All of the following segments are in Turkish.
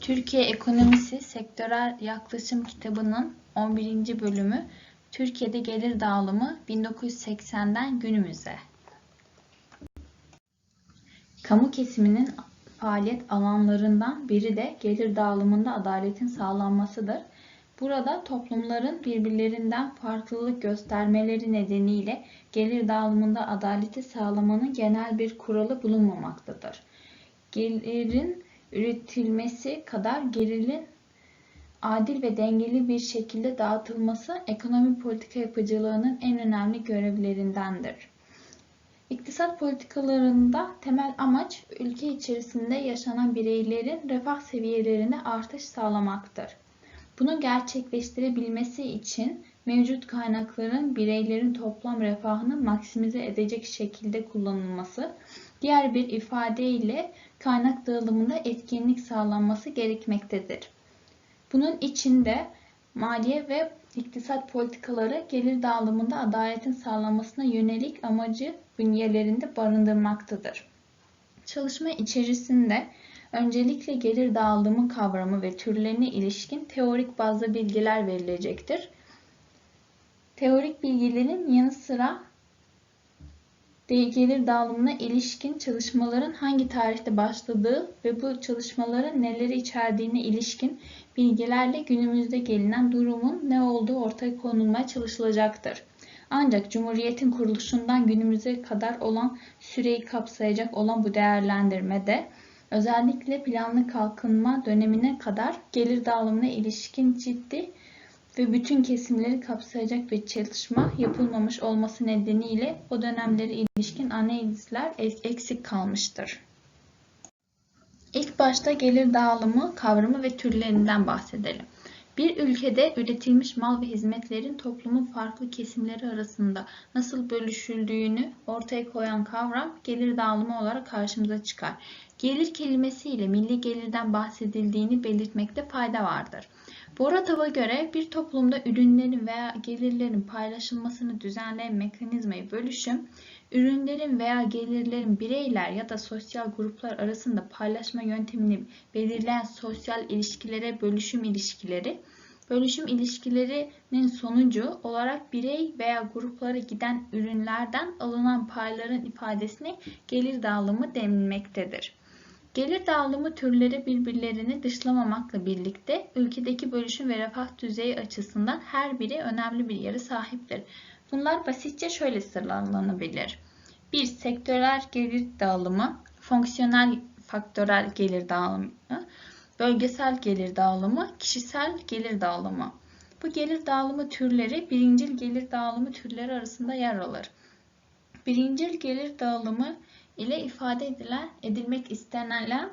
Türkiye Ekonomisi Sektörel Yaklaşım kitabının 11. bölümü Türkiye'de gelir dağılımı 1980'den günümüze. Kamu kesiminin faaliyet alanlarından biri de gelir dağılımında adaletin sağlanmasıdır. Burada toplumların birbirlerinden farklılık göstermeleri nedeniyle gelir dağılımında adaleti sağlamanın genel bir kuralı bulunmamaktadır. Gelirin üretilmesi kadar gelirin adil ve dengeli bir şekilde dağıtılması ekonomi politika yapıcılığının en önemli görevlerindendir. İktisat politikalarında temel amaç ülke içerisinde yaşanan bireylerin refah seviyelerine artış sağlamaktır. Bunu gerçekleştirebilmesi için mevcut kaynakların bireylerin toplam refahını maksimize edecek şekilde kullanılması, diğer bir ifadeyle kaynak dağılımında etkinlik sağlanması gerekmektedir. Bunun içinde maliye ve iktisat politikaları gelir dağılımında adaletin sağlanmasına yönelik amacı bünyelerinde barındırmaktadır. Çalışma içerisinde öncelikle gelir dağılımı kavramı ve türlerine ilişkin teorik bazı bilgiler verilecektir. Teorik bilgilerin yanı sıra gelir dağılımına ilişkin çalışmaların hangi tarihte başladığı ve bu çalışmaların neleri içerdiğine ilişkin bilgilerle günümüzde gelinen durumun ne olduğu ortaya konulmaya çalışılacaktır. Ancak Cumhuriyet'in kuruluşundan günümüze kadar olan süreyi kapsayacak olan bu değerlendirmede özellikle planlı kalkınma dönemine kadar gelir dağılımına ilişkin ciddi ve bütün kesimleri kapsayacak bir çalışma yapılmamış olması nedeniyle o dönemlere ilişkin analizler eksik kalmıştır. İlk başta gelir dağılımı kavramı ve türlerinden bahsedelim. Bir ülkede üretilmiş mal ve hizmetlerin toplumun farklı kesimleri arasında nasıl bölüşüldüğünü ortaya koyan kavram gelir dağılımı olarak karşımıza çıkar. Gelir kelimesiyle milli gelirden bahsedildiğini belirtmekte fayda vardır. Boratav'a göre bir toplumda ürünlerin veya gelirlerin paylaşılmasını düzenleyen mekanizmayı bölüşüm, ürünlerin veya gelirlerin bireyler ya da sosyal gruplar arasında paylaşma yöntemini belirleyen sosyal ilişkilere bölüşüm ilişkileri, bölüşüm ilişkilerinin sonucu olarak birey veya gruplara giden ürünlerden alınan payların ifadesine gelir dağılımı denilmektedir. Gelir dağılımı türleri birbirlerini dışlamamakla birlikte ülkedeki bölüşüm ve refah düzeyi açısından her biri önemli bir yere sahiptir. Bunlar basitçe şöyle sıralanabilir. 1. Sektörel gelir dağılımı, fonksiyonel faktörel gelir dağılımı, bölgesel gelir dağılımı, kişisel gelir dağılımı. Bu gelir dağılımı türleri birincil gelir dağılımı türleri arasında yer alır. Birincil gelir dağılımı ile ifade edilen, edilmek istenilen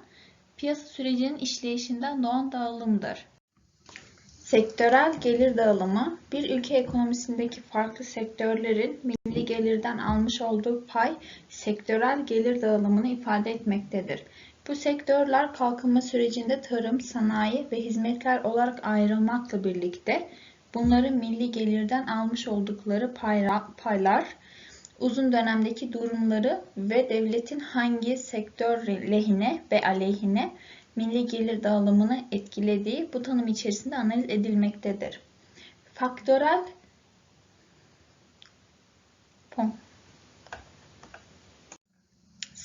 piyasa sürecinin işleyişinden doğan dağılımdır. Sektörel gelir dağılımı, bir ülke ekonomisindeki farklı sektörlerin milli gelirden almış olduğu pay, sektörel gelir dağılımını ifade etmektedir. Bu sektörler kalkınma sürecinde tarım, sanayi ve hizmetler olarak ayrılmakla birlikte bunların milli gelirden almış oldukları paylar, uzun dönemdeki durumları ve devletin hangi sektör lehine ve aleyhine milli gelir dağılımını etkilediği bu tanım içerisinde analiz edilmektedir. Faktörel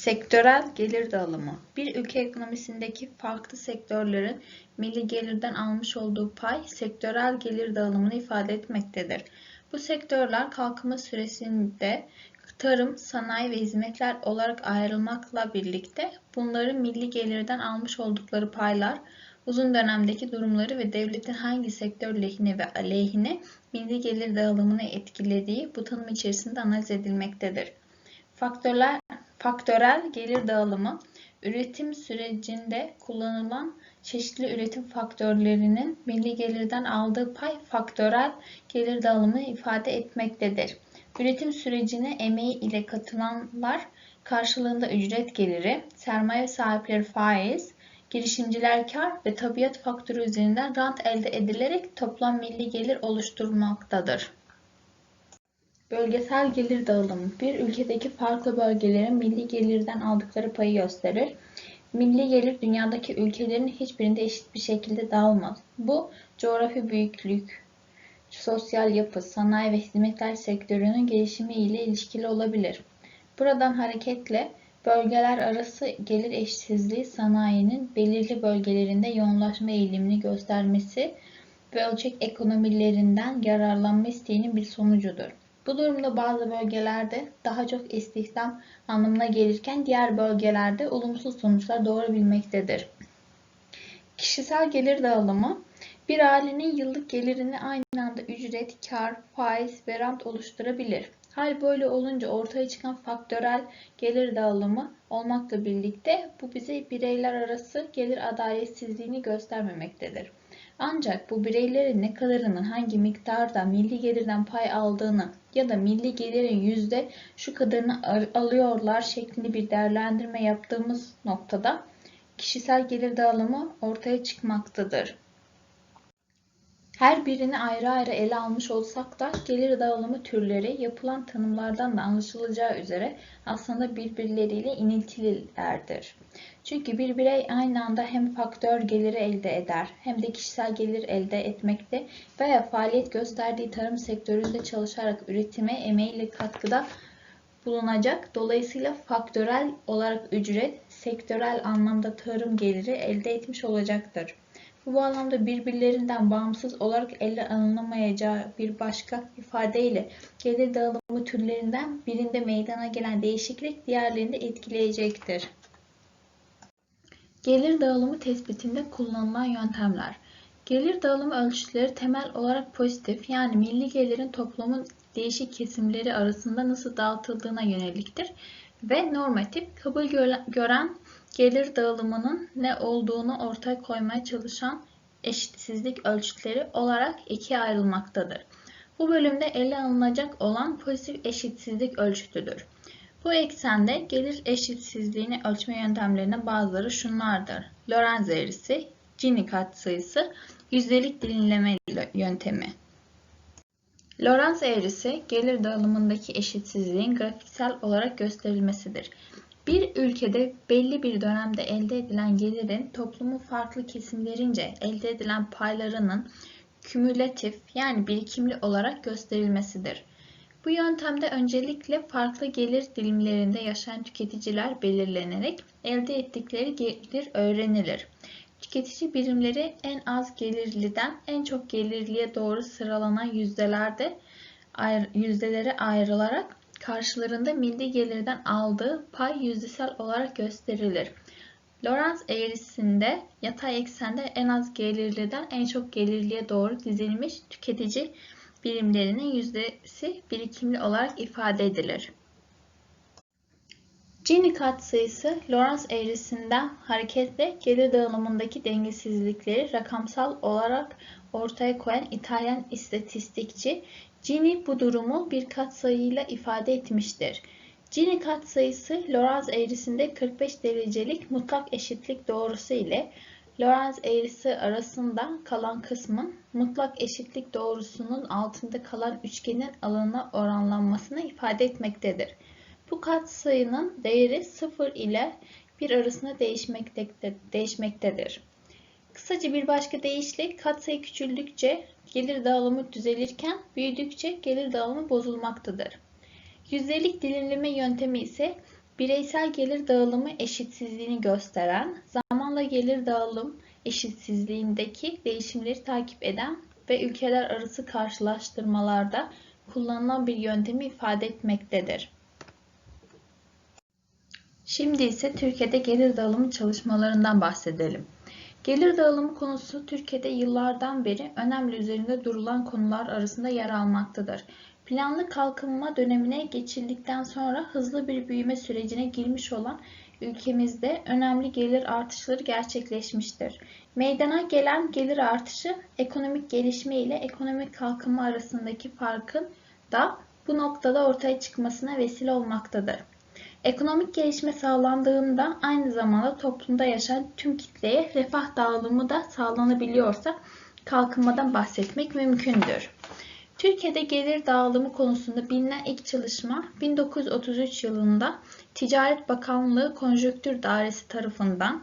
Sektörel gelir dağılımı bir ülke ekonomisindeki farklı sektörlerin milli gelirden almış olduğu pay sektörel gelir dağılımını ifade etmektedir. Bu sektörler kalkınma süresinde tarım, sanayi ve hizmetler olarak ayrılmakla birlikte bunların milli gelirden almış oldukları paylar, uzun dönemdeki durumları ve devletin hangi sektör lehine ve aleyhine milli gelir dağılımını etkilediği bu tanım içerisinde analiz edilmektedir. Faktörler, faktörel gelir dağılımı, üretim sürecinde kullanılan çeşitli üretim faktörlerinin milli gelirden aldığı pay faktörel gelir dağılımını ifade etmektedir. Üretim sürecine emeği ile katılanlar karşılığında ücret geliri, sermaye sahipleri faiz, girişimciler kar ve tabiat faktörü üzerinden rant elde edilerek toplam milli gelir oluşturmaktadır. Bölgesel gelir dağılımı bir ülkedeki farklı bölgelerin milli gelirden aldıkları payı gösterir. Milli gelir dünyadaki ülkelerin hiçbirinde eşit bir şekilde dağılmaz. Bu coğrafi büyüklük, sosyal yapı, sanayi ve hizmetler sektörünün gelişimi ile ilişkili olabilir. Buradan hareketle bölgeler arası gelir eşitsizliği sanayinin belirli bölgelerinde yoğunlaşma eğilimini göstermesi ve ölçek ekonomilerinden yararlanma isteğinin bir sonucudur. Bu durumda bazı bölgelerde daha çok istihdam anlamına gelirken diğer bölgelerde olumsuz sonuçlar doğurabilmektedir. Kişisel gelir dağılımı bir ailenin yıllık gelirini aynı anda ücret, kar, faiz ve rant oluşturabilir. Hal böyle olunca ortaya çıkan faktörel gelir dağılımı olmakla birlikte bu bize bireyler arası gelir adaletsizliğini göstermemektedir. Ancak bu bireylerin ne kadarının hangi miktarda milli gelirden pay aldığını ya da milli gelirin yüzde şu kadarını alıyorlar şeklinde bir değerlendirme yaptığımız noktada kişisel gelir dağılımı ortaya çıkmaktadır. Her birini ayrı ayrı ele almış olsak da gelir dağılımı türleri yapılan tanımlardan da anlaşılacağı üzere aslında birbirleriyle iniltililerdir. Çünkü bir birey aynı anda hem faktör geliri elde eder hem de kişisel gelir elde etmekte veya faaliyet gösterdiği tarım sektöründe çalışarak üretime emeğiyle katkıda bulunacak. Dolayısıyla faktörel olarak ücret, sektörel anlamda tarım geliri elde etmiş olacaktır. Bu bağlamda birbirlerinden bağımsız olarak ele alınamayacağı bir başka ifadeyle gelir dağılımı türlerinden birinde meydana gelen değişiklik diğerlerini etkileyecektir. Gelir dağılımı tespitinde kullanılan yöntemler. Gelir dağılımı ölçütleri temel olarak pozitif yani milli gelirin toplumun değişik kesimleri arasında nasıl dağıtıldığına yöneliktir ve normatif kabul gören gelir dağılımının ne olduğunu ortaya koymaya çalışan eşitsizlik ölçütleri olarak ikiye ayrılmaktadır. Bu bölümde ele alınacak olan pozitif eşitsizlik ölçütüdür. Bu eksende gelir eşitsizliğini ölçme yöntemlerinin bazıları şunlardır. Lorenz eğrisi, Gini katsayısı, yüzdelik dilimleme yöntemi. Lorenz eğrisi gelir dağılımındaki eşitsizliğin grafiksel olarak gösterilmesidir. Bir ülkede belli bir dönemde elde edilen gelirin toplumun farklı kesimlerince elde edilen paylarının kümülatif yani birikimli olarak gösterilmesidir. Bu yöntemde öncelikle farklı gelir dilimlerinde yaşayan tüketiciler belirlenerek elde ettikleri gelir öğrenilir. Tüketici birimleri en az gelirliden en çok gelirliye doğru sıralanan yüzdelerde yüzdelere ayrılarak karşılarında milli gelirden aldığı pay yüzdesel olarak gösterilir. Lorenz eğrisinde yatay eksende en az gelirliden en çok gelirliye doğru dizilmiş tüketici birimlerinin yüzdesi birikimli olarak ifade edilir. Gini katsayısı Lorenz eğrisinden hareketle gelir dağılımındaki dengesizlikleri rakamsal olarak ortaya koyan İtalyan istatistikçi Gini bu durumu bir katsayıyla ifade etmiştir. Gini katsayısı Lorenz eğrisinde 45 derecelik mutlak eşitlik doğrusu ile Lorenz eğrisi arasında kalan kısmın mutlak eşitlik doğrusunun altında kalan üçgenin alanına oranlanmasını ifade etmektedir. Bu katsayının değeri 0 ile 1 arasında değişmektedir. Kısaca bir başka deyişle katsayı küçüldükçe gelir dağılımı düzelirken büyüdükçe gelir dağılımı bozulmaktadır. Yüzdelik dilimleme yöntemi ise bireysel gelir dağılımı eşitsizliğini gösteren, zamanla gelir dağılım eşitsizliğindeki değişimleri takip eden ve ülkeler arası karşılaştırmalarda kullanılan bir yöntemi ifade etmektedir. Şimdi ise Türkiye'de gelir dağılımı çalışmalarından bahsedelim. Gelir dağılımı konusu Türkiye'de yıllardan beri önemli üzerinde durulan konular arasında yer almaktadır. Planlı kalkınma dönemine geçildikten sonra hızlı bir büyüme sürecine girmiş olan ülkemizde önemli gelir artışları gerçekleşmiştir. Meydana gelen gelir artışı ekonomik gelişme ile ekonomik kalkınma arasındaki farkın da bu noktada ortaya çıkmasına vesile olmaktadır. Ekonomik gelişme sağlandığında aynı zamanda toplumda yaşayan tüm kitleye refah dağılımı da sağlanabiliyorsa kalkınmadan bahsetmek mümkündür. Türkiye'de gelir dağılımı konusunda bilinen ilk çalışma 1933 yılında Ticaret Bakanlığı Konjonktür Dairesi tarafından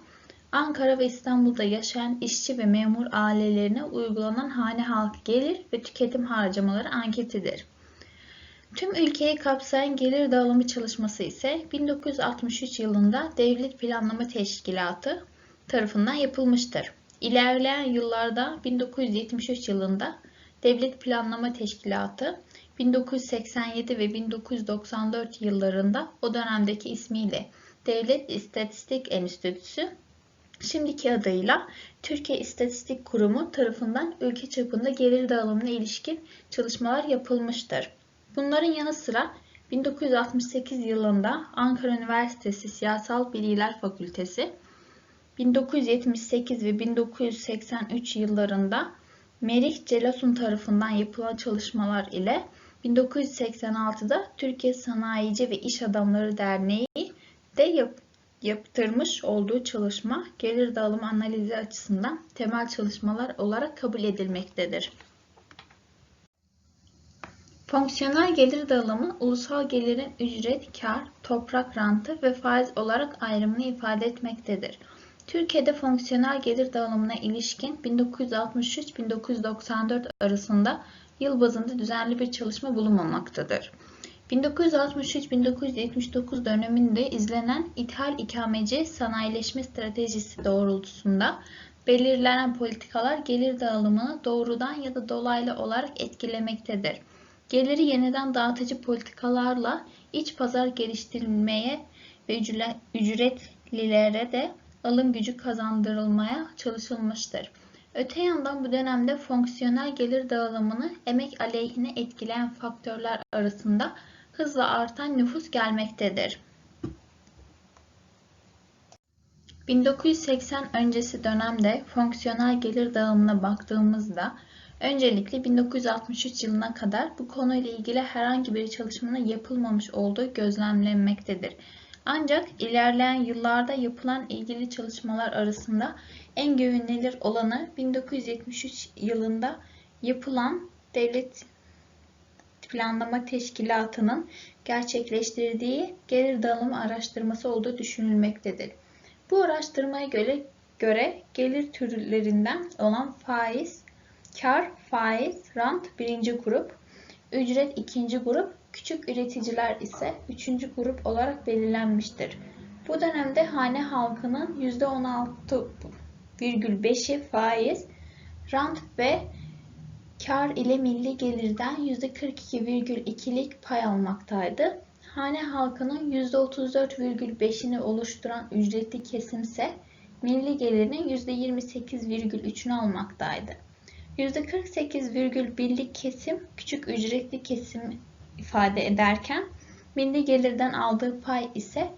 Ankara ve İstanbul'da yaşayan işçi ve memur ailelerine uygulanan hane halkı gelir ve tüketim harcamaları anketidir. Tüm ülkeyi kapsayan gelir dağılımı çalışması ise 1963 yılında Devlet Planlama Teşkilatı tarafından yapılmıştır. İlerleyen yıllarda 1973 yılında Devlet Planlama Teşkilatı 1987 ve 1994 yıllarında o dönemdeki ismiyle Devlet İstatistik Enstitüsü şimdiki adıyla Türkiye İstatistik Kurumu tarafından ülke çapında gelir dağılımına ilişkin çalışmalar yapılmıştır. Bunların yanı sıra 1968 yılında Ankara Üniversitesi Siyasal Bilgiler Fakültesi, 1978 ve 1983 yıllarında Merih Celasun tarafından yapılan çalışmalar ile 1986'da Türkiye Sanayici ve İş Adamları Derneği de yap yaptırmış olduğu çalışma gelir dağılımı analizi açısından temel çalışmalar olarak kabul edilmektedir. Fonksiyonel gelir dağılımı ulusal gelirin ücret, kar, toprak rantı ve faiz olarak ayrımını ifade etmektedir. Türkiye'de fonksiyonel gelir dağılımına ilişkin 1963-1994 arasında yıl bazında düzenli bir çalışma bulunmamaktadır. 1963-1979 döneminde izlenen ithal ikameci sanayileşme stratejisi doğrultusunda belirlenen politikalar gelir dağılımını doğrudan ya da dolaylı olarak etkilemektedir. Geliri yeniden dağıtıcı politikalarla iç pazar geliştirilmeye ve ücretlilere de alım gücü kazandırılmaya çalışılmıştır. Öte yandan bu dönemde fonksiyonel gelir dağılımını emek aleyhine etkileyen faktörler arasında hızla artan nüfus gelmektedir. 1980 öncesi dönemde fonksiyonel gelir dağılımına baktığımızda öncelikle 1963 yılına kadar bu konuyla ilgili herhangi bir çalışmanın yapılmamış olduğu gözlemlenmektedir. Ancak ilerleyen yıllarda yapılan ilgili çalışmalar arasında en güvenilir olanı 1973 yılında yapılan Devlet Planlama Teşkilatı'nın gerçekleştirdiği gelir dağılımı araştırması olduğu düşünülmektedir. Bu araştırmaya göre, göre gelir türlerinden olan faiz, kar, faiz, rant birinci grup, ücret ikinci grup, küçük üreticiler ise üçüncü grup olarak belirlenmiştir. Bu dönemde hane halkının %16,5'i faiz, rant ve kar ile milli gelirden %42,2'lik pay almaktaydı. Hane halkının %34,5'ini oluşturan ücretli kesim ise milli gelirinin %28,3'ünü almaktaydı. %48,1'lik kesim küçük ücretli kesim ifade ederken milli gelirden aldığı pay ise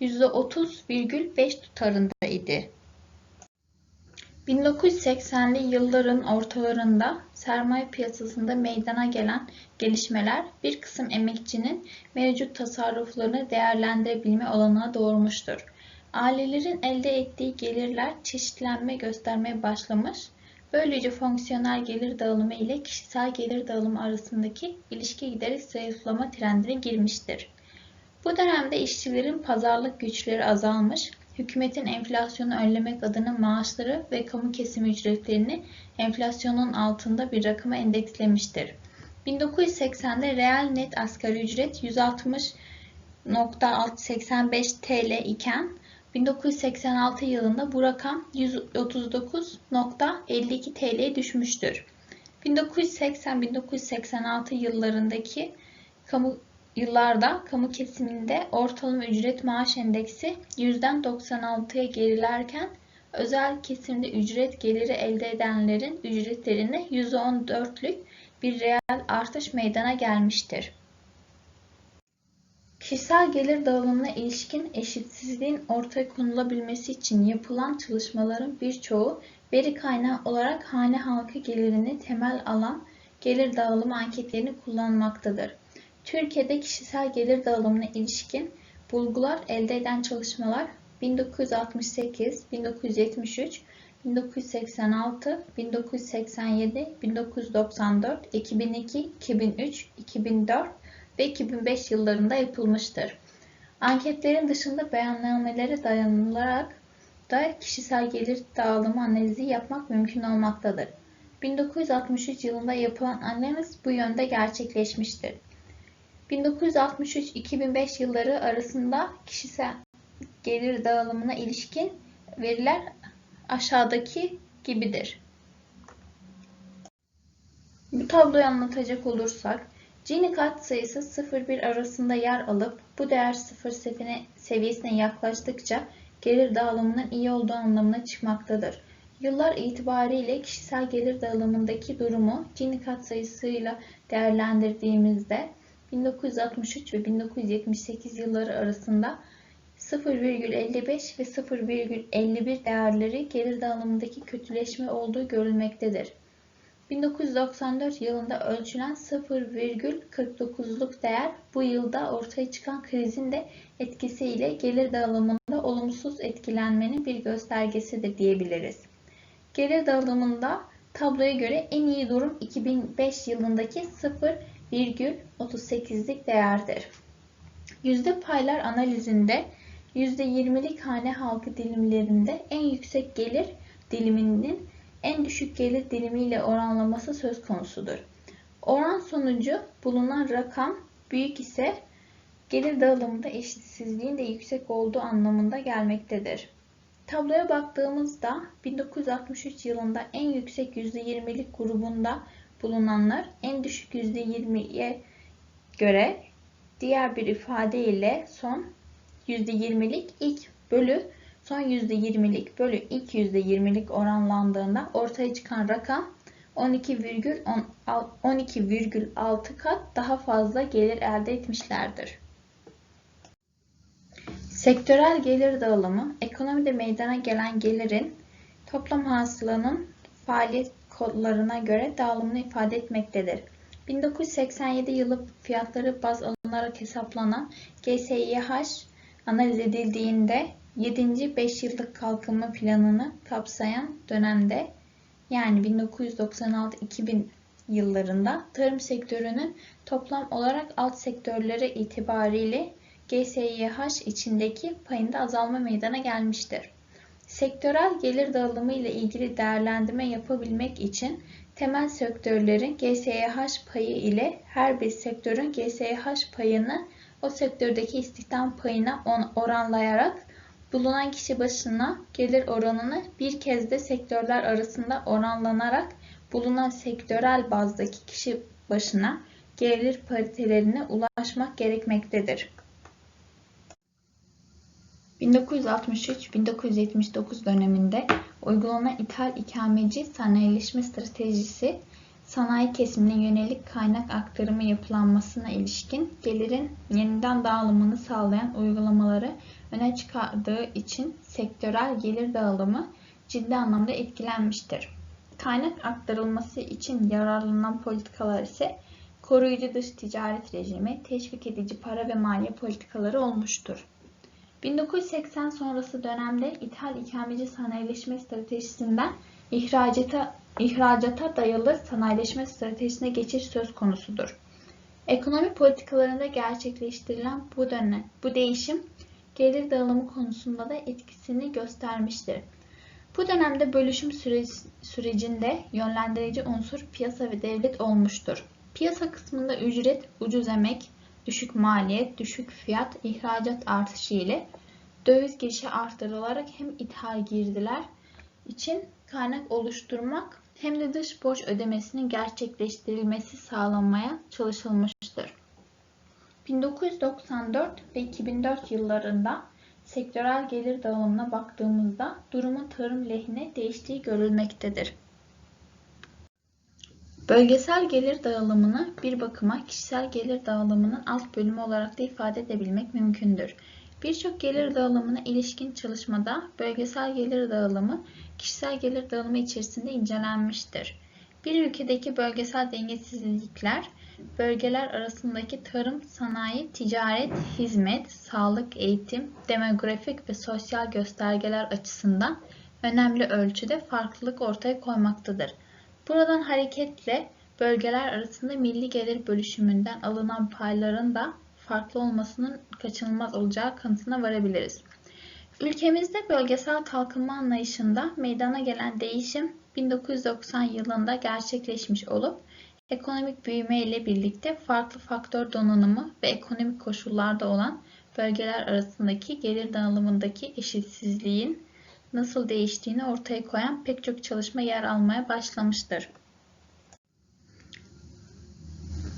%30,5 tutarındaydı. 1980'li yılların ortalarında sermaye piyasasında meydana gelen gelişmeler bir kısım emekçinin mevcut tasarruflarını değerlendirebilme olanağı doğurmuştur. Ailelerin elde ettiği gelirler çeşitlenme göstermeye başlamış, böylece fonksiyonel gelir dağılımı ile kişisel gelir dağılımı arasındaki ilişki giderek zayıflama trendine girmiştir. Bu dönemde işçilerin pazarlık güçleri azalmış, hükümetin enflasyonu önlemek adına maaşları ve kamu kesimi ücretlerini enflasyonun altında bir rakıma endekslemiştir. 1980'de reel net asgari ücret 160.85 TL iken 1986 yılında bu rakam 139.52 TL'ye düşmüştür. 1980-1986 yıllarındaki kamu yıllarda kamu kesiminde ortalama ücret maaş endeksi yüzden %96'ya gerilerken özel kesimde ücret geliri elde edenlerin ücretlerinde %14'lük bir reel artış meydana gelmiştir. Kişisel gelir dağılımına ilişkin eşitsizliğin ortaya konulabilmesi için yapılan çalışmaların birçoğu veri kaynağı olarak hane halkı gelirini temel alan gelir dağılımı anketlerini kullanmaktadır. Türkiye'de kişisel gelir dağılımına ilişkin bulgular elde eden çalışmalar 1968, 1973, 1986, 1987, 1994, 2002, 2003, 2004 ve 2005 yıllarında yapılmıştır. Anketlerin dışında beyannamelere dayanılarak da kişisel gelir dağılımı analizi yapmak mümkün olmaktadır. 1963 yılında yapılan analiz bu yönde gerçekleşmiştir. 1963-2005 yılları arasında kişisel gelir dağılımına ilişkin veriler aşağıdaki gibidir. Bu tabloyu anlatacak olursak, Gini katsayısı 0-1 arasında yer alıp bu değer 0 seviyesine yaklaştıkça gelir dağılımının iyi olduğu anlamına çıkmaktadır. Yıllar itibariyle kişisel gelir dağılımındaki durumu Gini katsayısıyla değerlendirdiğimizde 1963 ve 1978 yılları arasında 0,55 ve 0,51 değerleri gelir dağılımındaki kötüleşme olduğu görülmektedir. 1994 yılında ölçülen 0,49'luk değer bu yılda ortaya çıkan krizin de etkisiyle gelir dağılımında olumsuz etkilenmenin bir göstergesidir diyebiliriz. Gelir dağılımında tabloya göre en iyi durum 2005 yılındaki 0,38'lik değerdir. Yüzde paylar analizinde %20'lik hane halkı dilimlerinde en yüksek gelir diliminin en düşük gelir dilimiyle oranlaması söz konusudur. Oran sonucu bulunan rakam büyük ise gelir dağılımında eşitsizliğin de yüksek olduğu anlamında gelmektedir. Tabloya baktığımızda 1963 yılında en yüksek %20'lik grubunda bulunanlar en düşük %20'ye göre diğer bir ifadeyle son %20'lik ilk bölü son %20'lik bölü ilk %20'lik oranlandığında ortaya çıkan rakam 12,6 kat daha fazla gelir elde etmişlerdir. Sektörel gelir dağılımı, ekonomide meydana gelen gelirin toplam hasılanın faaliyet kodlarına göre dağılımını ifade etmektedir. 1987 yılı fiyatları baz alınarak hesaplanan GSİH analiz edildiğinde 7. 5 yıllık kalkınma planını kapsayan dönemde yani 1996-2000 yıllarında tarım sektörünün toplam olarak alt sektörleri itibariyle GSİH içindeki payında azalma meydana gelmiştir. Sektörel gelir dağılımı ile ilgili değerlendirme yapabilmek için temel sektörlerin GSİH payı ile her bir sektörün GSİH payını o sektördeki istihdam payına oranlayarak bulunan kişi başına gelir oranını bir kez de sektörler arasında oranlanarak bulunan sektörel bazdaki kişi başına gelir paritelerine ulaşmak gerekmektedir. 1963-1979 döneminde uygulanan ithal ikameci sanayileşme stratejisi sanayi kesimine yönelik kaynak aktarımı yapılanmasına ilişkin gelirin yeniden dağılımını sağlayan uygulamaları öne çıkardığı için sektörel gelir dağılımı ciddi anlamda etkilenmiştir. Kaynak aktarılması için yararlanan politikalar ise koruyucu dış ticaret rejimi, teşvik edici para ve maliye politikaları olmuştur. 1980 sonrası dönemde ithal ikameci sanayileşme stratejisinden ihracata, ihracata dayalı sanayileşme stratejisine geçiş söz konusudur. Ekonomi politikalarında gerçekleştirilen bu dönem, bu değişim gelir dağılımı konusunda da etkisini göstermiştir. Bu dönemde bölüşüm sürecinde yönlendirici unsur piyasa ve devlet olmuştur. Piyasa kısmında ücret, ucuz emek, düşük maliyet, düşük fiyat, ihracat artışı ile döviz girişi arttırılarak hem ithal girdiler için kaynak oluşturmak hem de dış borç ödemesinin gerçekleştirilmesi sağlanmaya çalışılmıştır. 1994 ve 2004 yıllarında sektörel gelir dağılımına baktığımızda durumun tarım lehine değiştiği görülmektedir. Bölgesel gelir dağılımını bir bakıma kişisel gelir dağılımının alt bölümü olarak da ifade edebilmek mümkündür. Birçok gelir dağılımına ilişkin çalışmada bölgesel gelir dağılımı kişisel gelir dağılımı içerisinde incelenmiştir. Bir ülkedeki bölgesel dengesizlikler bölgeler arasındaki tarım, sanayi, ticaret, hizmet, sağlık, eğitim, demografik ve sosyal göstergeler açısından önemli ölçüde farklılık ortaya koymaktadır. Buradan hareketle bölgeler arasında milli gelir bölüşümünden alınan payların da farklı olmasının kaçınılmaz olacağı kanısına varabiliriz. Ülkemizde bölgesel kalkınma anlayışında meydana gelen değişim 1990 yılında gerçekleşmiş olup ekonomik büyüme ile birlikte farklı faktör donanımı ve ekonomik koşullarda olan bölgeler arasındaki gelir dağılımındaki eşitsizliğin nasıl değiştiğini ortaya koyan pek çok çalışma yer almaya başlamıştır.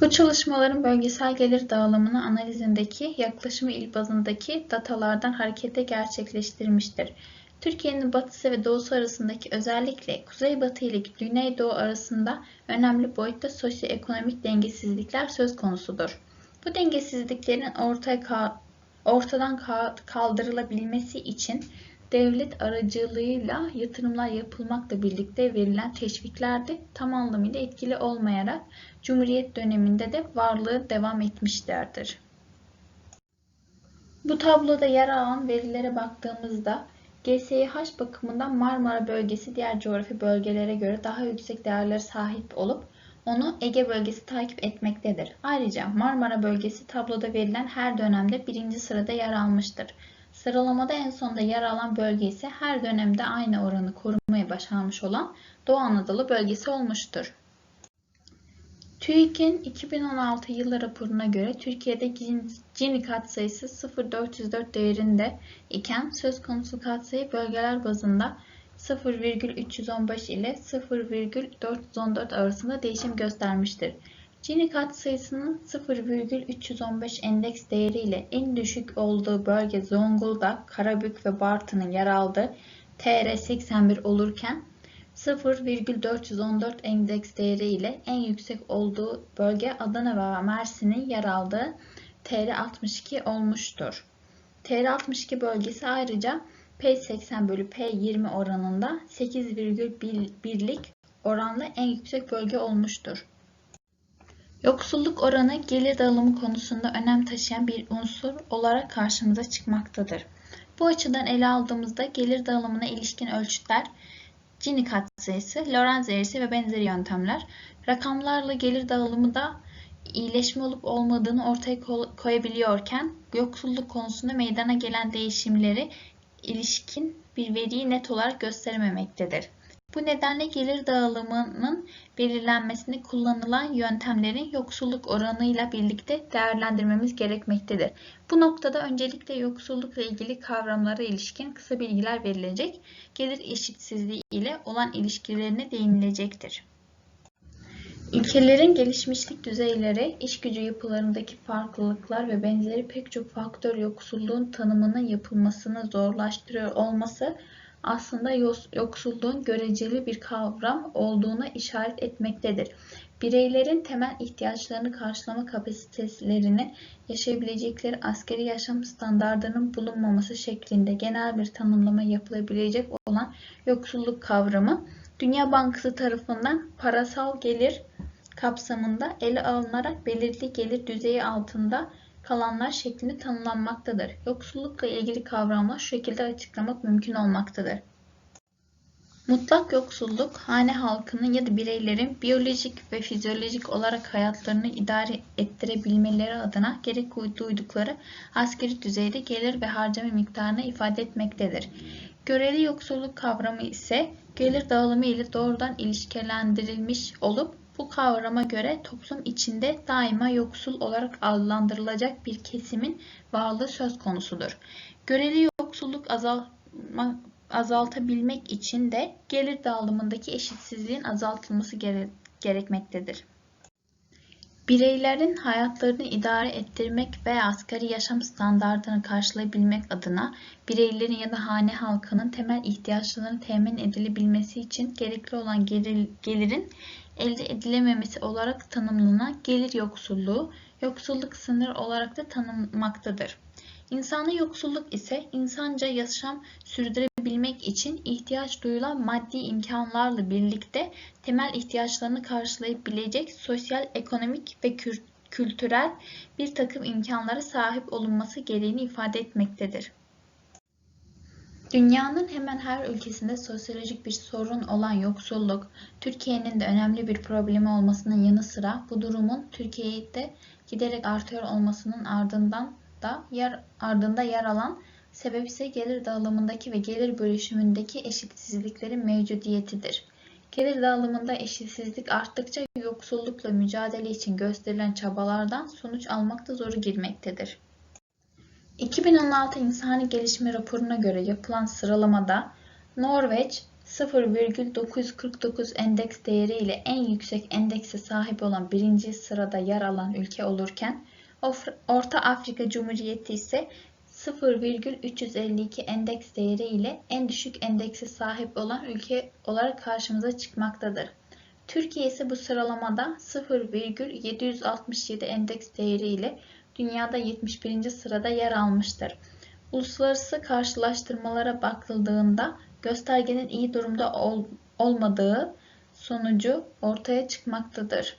Bu çalışmaların bölgesel gelir dağılımını analizindeki yaklaşımı il bazındaki datalardan hareketle gerçekleştirmiştir. Türkiye'nin batısı ve doğusu arasındaki özellikle kuzeybatı ile güneydoğu arasında önemli boyutta sosyoekonomik dengesizlikler söz konusudur. Bu dengesizliklerin ortaya ortadan kaldırılabilmesi için devlet aracılığıyla yatırımlar yapılmakla birlikte verilen teşvikler de tam anlamıyla etkili olmayarak Cumhuriyet döneminde de varlığı devam etmişlerdir. Bu tabloda yer alan verilere baktığımızda GSYH bakımından Marmara bölgesi diğer coğrafi bölgelere göre daha yüksek değerlere sahip olup onu Ege bölgesi takip etmektedir. Ayrıca Marmara bölgesi tabloda verilen her dönemde birinci sırada yer almıştır. Sıralamada en sonda yer alan bölge ise her dönemde aynı oranı korumaya başarmış olan Doğu Anadolu bölgesi olmuştur. TÜİK'in 2016 yılı raporuna göre Türkiye'de Gini katsayısı 0.404 değerinde iken söz konusu katsayı bölgeler bazında 0,315 ile 0,414 arasında değişim göstermiştir. Gini katsayısının 0,315 endeks değeri ile en düşük olduğu bölge Zonguldak, Karabük ve Bartın'ın yer aldığı TR81 olurken 0,414 endeks değeri ile en yüksek olduğu bölge Adana ve Mersin'in yer aldığı TR62 olmuştur. TR62 bölgesi ayrıca P80 bölü P20 oranında 8,1'lik oranla en yüksek bölge olmuştur. Yoksulluk oranı gelir dağılımı konusunda önem taşıyan bir unsur olarak karşımıza çıkmaktadır. Bu açıdan ele aldığımızda gelir dağılımına ilişkin ölçütler Gini katsayısı, Lorenz eğrisi ve benzeri yöntemler rakamlarla gelir dağılımı da iyileşme olup olmadığını ortaya koyabiliyorken yoksulluk konusunda meydana gelen değişimleri ilişkin bir veriyi net olarak gösterememektedir. Bu nedenle gelir dağılımının belirlenmesinde kullanılan yöntemlerin yoksulluk oranıyla birlikte değerlendirmemiz gerekmektedir. Bu noktada öncelikle yoksullukla ilgili kavramlara ilişkin kısa bilgiler verilecek, gelir eşitsizliği ile olan ilişkilerine değinilecektir. Ülkelerin gelişmişlik düzeyleri, iş gücü yapılarındaki farklılıklar ve benzeri pek çok faktör yoksulluğun tanımının yapılmasını zorlaştırıyor olması aslında yoksulluğun göreceli bir kavram olduğuna işaret etmektedir. Bireylerin temel ihtiyaçlarını karşılama kapasitelerini yaşayabilecekleri askeri yaşam standartlarının bulunmaması şeklinde genel bir tanımlama yapılabilecek olan yoksulluk kavramı Dünya Bankası tarafından parasal gelir kapsamında ele alınarak belirli gelir düzeyi altında kalanlar şeklinde tanımlanmaktadır. Yoksullukla ilgili kavramlar şu şekilde açıklamak mümkün olmaktadır. Mutlak yoksulluk, hane halkının ya da bireylerin biyolojik ve fizyolojik olarak hayatlarını idare ettirebilmeleri adına gerek duydukları askeri düzeyde gelir ve harcama miktarını ifade etmektedir. Göreli yoksulluk kavramı ise gelir dağılımı ile doğrudan ilişkilendirilmiş olup bu kavrama göre toplum içinde daima yoksul olarak adlandırılacak bir kesimin varlığı söz konusudur. Göreli yoksulluk azalma, azaltabilmek için de gelir dağılımındaki eşitsizliğin azaltılması gere gerekmektedir. Bireylerin hayatlarını idare ettirmek ve asgari yaşam standartını karşılayabilmek adına bireylerin ya da hane halkının temel ihtiyaçlarının temin edilebilmesi için gerekli olan gelir, gelirin elde edilememesi olarak tanımlanan gelir yoksulluğu, yoksulluk sınır olarak da tanınmaktadır. İnsani yoksulluk ise insanca yaşam sürdürebilmek için ihtiyaç duyulan maddi imkanlarla birlikte temel ihtiyaçlarını karşılayabilecek sosyal, ekonomik ve kültürel bir takım imkanlara sahip olunması gereğini ifade etmektedir. Dünyanın hemen her ülkesinde sosyolojik bir sorun olan yoksulluk, Türkiye'nin de önemli bir problemi olmasının yanı sıra bu durumun Türkiye'de giderek artıyor olmasının ardından da yer ardında yer alan sebep ise gelir dağılımındaki ve gelir bölüşümündeki eşitsizliklerin mevcudiyetidir. Gelir dağılımında eşitsizlik arttıkça yoksullukla mücadele için gösterilen çabalardan sonuç almakta zoru girmektedir. 2016 İnsani Gelişme Raporu'na göre yapılan sıralamada Norveç 0,949 endeks değeri ile en yüksek endekse sahip olan birinci sırada yer alan ülke olurken Orta Afrika Cumhuriyeti ise 0,352 endeks değeri ile en düşük endekse sahip olan ülke olarak karşımıza çıkmaktadır. Türkiye ise bu sıralamada 0,767 endeks değeri ile dünyada 71. sırada yer almıştır. Uluslararası karşılaştırmalara bakıldığında göstergenin iyi durumda ol, olmadığı sonucu ortaya çıkmaktadır.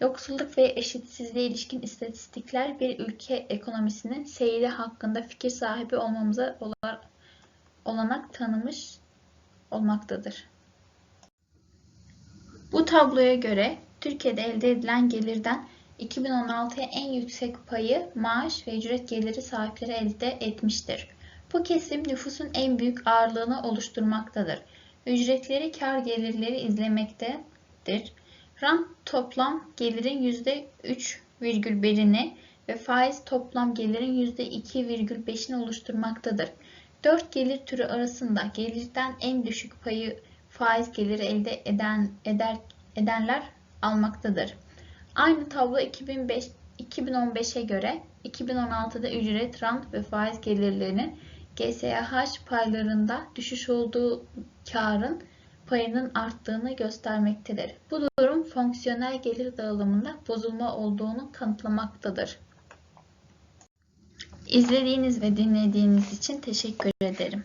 Yoksulluk ve eşitsizliğe ilişkin istatistikler bir ülke ekonomisinin seyri hakkında fikir sahibi olmamıza olanak tanımış olmaktadır. Bu tabloya göre Türkiye'de elde edilen gelirden 2016'ya en yüksek payı maaş ve ücret geliri sahipleri elde etmiştir. Bu kesim nüfusun en büyük ağırlığını oluşturmaktadır. Ücretleri kar gelirleri izlemektedir. Rant toplam gelirin %3,1'ini ve faiz toplam gelirin %2,5'ini oluşturmaktadır. Dört gelir türü arasında gelirden en düşük payı faiz geliri elde eden, eder, edenler almaktadır. Aynı tablo 2005, 2015'e göre 2016'da ücret, rant ve faiz gelirlerinin GSH paylarında düşüş olduğu karın payının arttığını göstermektedir. Bu durum fonksiyonel gelir dağılımında bozulma olduğunu kanıtlamaktadır. İzlediğiniz ve dinlediğiniz için teşekkür ederim.